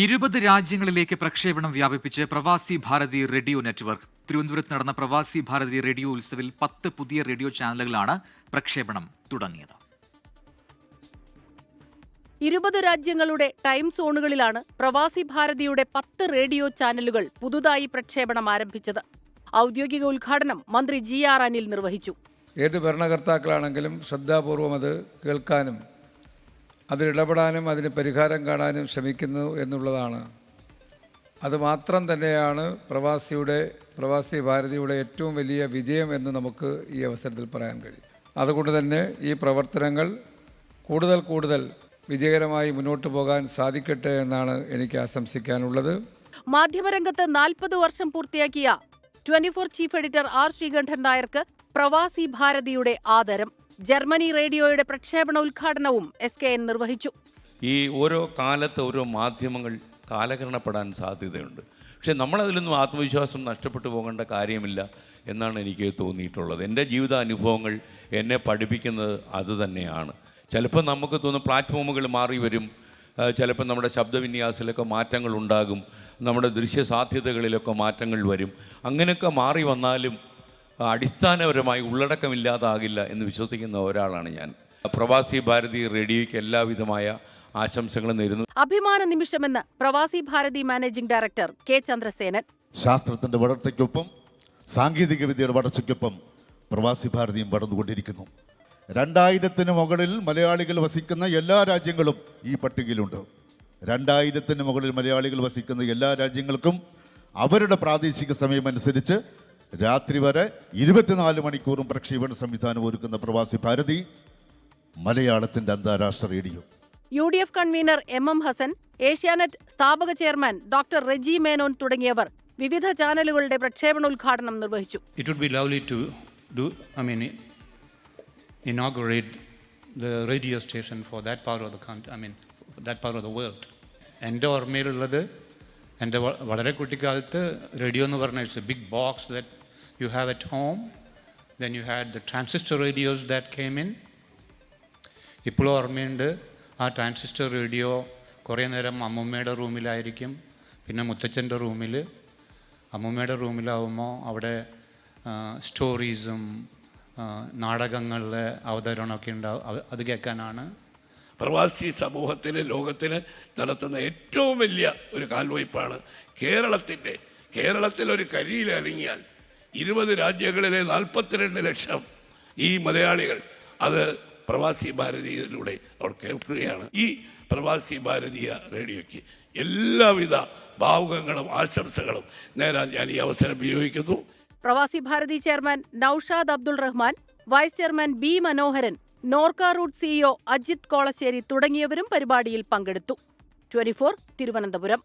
ഇരുപത് രാജ്യങ്ങളിലേക്ക് പ്രക്ഷേപണം വ്യാപിപ്പിച്ച് പ്രവാസി ഭാരതി റേഡിയോ നെറ്റ്വർക്ക്. തിരുവനന്തപുരത്ത് നടന്ന പ്രവാസി ഭാരതി റേഡിയോ ഉത്സവിൽ പത്ത് പുതിയ റേഡിയോ ചാനലുകളാണ് പ്രക്ഷേപണം തുടങ്ങിയത്. ഇരുപത് രാജ്യങ്ങളുടെ ടൈം സോണുകളിലാണ് പ്രവാസി ഭാരതിയുടെ പത്ത് റേഡിയോ ചാനലുകൾ പുതുതായി പ്രക്ഷേപണം ആരംഭിച്ചത്. ഔദ്യോഗിക ഉദ്ഘാടനം മന്ത്രി ജി ആർ അനിൽ നിർവഹിച്ചു. ഏത് ഭരണകർത്താക്കളാണെങ്കിലും ശ്രദ്ധാപൂർവം അത് കേൾക്കാനും അതിലിടപെടാനും അതിന് പരിഹാരം കാണാനും ശ്രമിക്കുന്നു എന്നുള്ളതാണ്. അതുമാത്രം തന്നെയാണ് പ്രവാസിയുടെ പ്രവാസി ഭാരതിയുടെ ഏറ്റവും വലിയ വിജയം എന്ന് നമുക്ക് ഈ അവസരത്തിൽ പറയാൻ കഴിയും. അതുകൊണ്ട് തന്നെ ഈ പ്രവർത്തനങ്ങൾ കൂടുതൽ കൂടുതൽ വിജയകരമായി മുന്നോട്ട് പോകാൻ സാധിക്കട്ടെ എന്നാണ് എനിക്ക് ആശംസിക്കാനുള്ളത്. മാധ്യമരംഗത്ത് നാൽപ്പത് വർഷം പൂർത്തിയാക്കിയ twenty four chief editor R Sreekantan നായർക്ക് പ്രവാസി ഭാരതിയുടെ ആദരം. ജർമ്മനി റേഡിയോയുടെ പ്രക്ഷേപണ ഉദ്ഘാടനവും എസ് കെ എൻ നിർവഹിച്ചു. ഈ ഓരോ കാലത്ത് ഓരോ മാധ്യമങ്ങൾ കാലഹരണപ്പെടാൻ സാധ്യതയുണ്ട്. പക്ഷേ നമ്മളതിലൊന്നും ആത്മവിശ്വാസം നഷ്ടപ്പെട്ടു പോകേണ്ട കാര്യമില്ല എന്നാണ് എനിക്ക് തോന്നിയിട്ടുള്ളത്. എന്റെ ജീവിത അനുഭവങ്ങൾ എന്നെ പഠിപ്പിക്കുന്നത് അതുതന്നെയാണ് ചിലപ്പോൾ നമുക്ക് തോന്നും പ്ലാറ്റ്ഫോമുകൾ മാറി വരും. ചിലപ്പോൾ നമ്മുടെ ശബ്ദവിന്യാസത്തിലൊക്കെ മാറ്റങ്ങൾ ഉണ്ടാകും നമ്മുടെ ദൃശ്യ സാധ്യതകളിലൊക്കെ മാറ്റങ്ങൾ വരും. അങ്ങനെയൊക്കെ മാറി വന്നാലും അടിസ്ഥാനപരമായി ഉള്ളടക്കമില്ലാതാകില്ല എന്ന് വിശ്വസിക്കുന്ന ഒരാളാണ് ഞാൻ. പ്രവാസി ഭാരതി റേഡിയോയ്ക്ക് എല്ലാവിധമായ ആശംസകളും നേരുന്നു. അഭിമാന നിമിഷമെന്ന് Pravasi Bharathi managing director K Chandrasenan. ശാസ്ത്രത്തിന്റെ വളർച്ചയ്ക്കൊപ്പം സാങ്കേതിക വിദ്യയുടെ വളർച്ചയ്ക്കൊപ്പം പ്രവാസി ഭാരതിയും വളർന്നുകൊണ്ടിരിക്കുന്നു. രണ്ടായിരത്തിന് മുകളിൽ മലയാളികൾ വസിക്കുന്ന എല്ലാ രാജ്യങ്ങളും ഈ പട്ടികയിലുണ്ട്. രണ്ടായിരത്തിന് മുകളിൽ മലയാളികൾ വസിക്കുന്ന എല്ലാ രാജ്യങ്ങൾക്കും അവരുടെ പ്രാദേശിക സമയം അനുസരിച്ച് രാത്രി വരെ ഇരുപത്തിനാല് മണിക്കൂറും പ്രക്ഷേപണ സംവിധാനം ഒരുക്കുന്ന പ്രവാസി ഭാരതി മലയാളത്തിന്റെ അന്താരാഷ്ട്ര radio U D F convenor M M Hasan Asianet സ്ഥാപക ചെയർമാൻ ഡോക്ടർ റെജി മേനോൻ തുടങ്ങിയവർ വിവിധ ചാനലുകളുടെ പ്രക്ഷേപണോദ്ഘാടനം നിർവഹിച്ചു it would be lovely to do I mean inaugurate the radio station for that power of the country I mean that power of the world. എന്റെ ഓർമ്മയിലുള്ളത് എന്റെ വളരെ കുട്ടിക്കാലത്ത് റേഡിയോ എന്ന് പറഞ്ഞാൽ it's a big box that you have at home. Then you had the transistor radios that came in. ഇപ്പോഴും ഓർമ്മയുണ്ട് ആ ട്രാൻസിസ്റ്റർ റേഡിയോ കുറേ നേരം അമ്മൂമ്മയുടെ റൂമിലായിരിക്കും പിന്നെ മുത്തച്ഛന്റെ റൂമിൽ അമ്മൂമ്മയുടെ റൂമിലാവുമ്പോൾ അവിടെ സ്റ്റോറീസും നാടകങ്ങളിലെ അവതരണമൊക്കെ ഉണ്ടാവും അത് കേൾക്കാനാണ് പ്രവാസി സമൂഹത്തിന് ലോകത്തിന് നടത്തുന്ന ഏറ്റവും വലിയ ഒരു കാൽവയ്പ്പാണ് കേരളത്തിന്റെ കേരളത്തിൽ ഒരു കരിയിൽ അനങ്ങിയാൽ ഇരുപത് രാജ്യങ്ങളിലെ നാൽപ്പത്തിരണ്ട് ലക്ഷം ഈ മലയാളികൾ അത് പ്രവാസി ഭാരതീയയിലൂടെ അവർ കേൾക്കുകയാണ്. ഈ പ്രവാസി ഭാരതീയ റേഡിയോയ്ക്ക് എല്ലാവിധ ഭാവുകങ്ങളും ആശംസകളും നേരാൻ ഞാൻ ഈ അവസരം വിനിയോഗിക്കുന്നു. Pravasi Bharathi chairman Naushad Abdul Rahman vice chairman B Manoharan Norka root CEO Ajith Kolassery തുടങ്ങിയവരും പരിപാടിയിൽ പങ്കെടുത്തു. ട്വന്റി തിരുവനന്തപുരം.